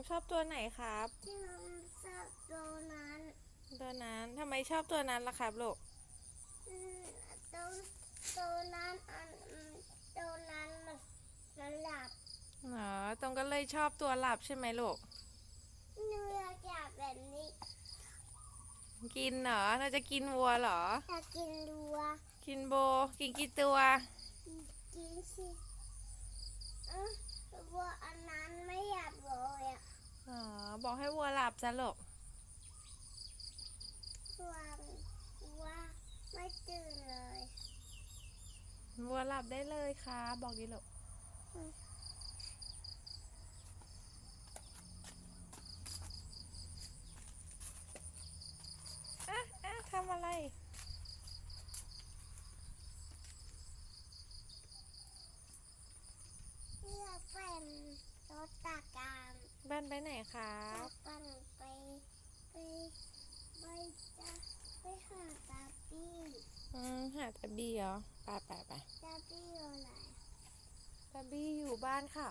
งชอบตัวไหนครับที่น้องชอบตัวนั้นตัวนั้นทำไมชอบตัวนั้นล่ะครับลูกอืมตัวตัวนั้นอันอืมตัวนั้นมันมันหลับอ๋อตรงก็เลยชอบตัวหลับใช่ไหมลูกหนูอยากจับแบบนี้ กินเหรอเราจะกินวัวเหรออยากกินดัว กินโบ กินกี่ตัว กินสิเอ้าวัวอันนั้นไม่อยากเลยอะ อ๋อ บอกให้วัวหลับจ้ะลูกวัววัวไม่ตื่นเลยวัวหลับได้เลยครับบอกดิลูกอืมอะอะทำอะไรเพื่อเป็นรถตาก รรมบ้านไปไหนครัจะบปั่นไปไปไปจะไปหาตาปี้อืมหาตาบี้เหรอไปไปไปตาปี้อยู่ไหนตาบี้อยู่บ้านเขา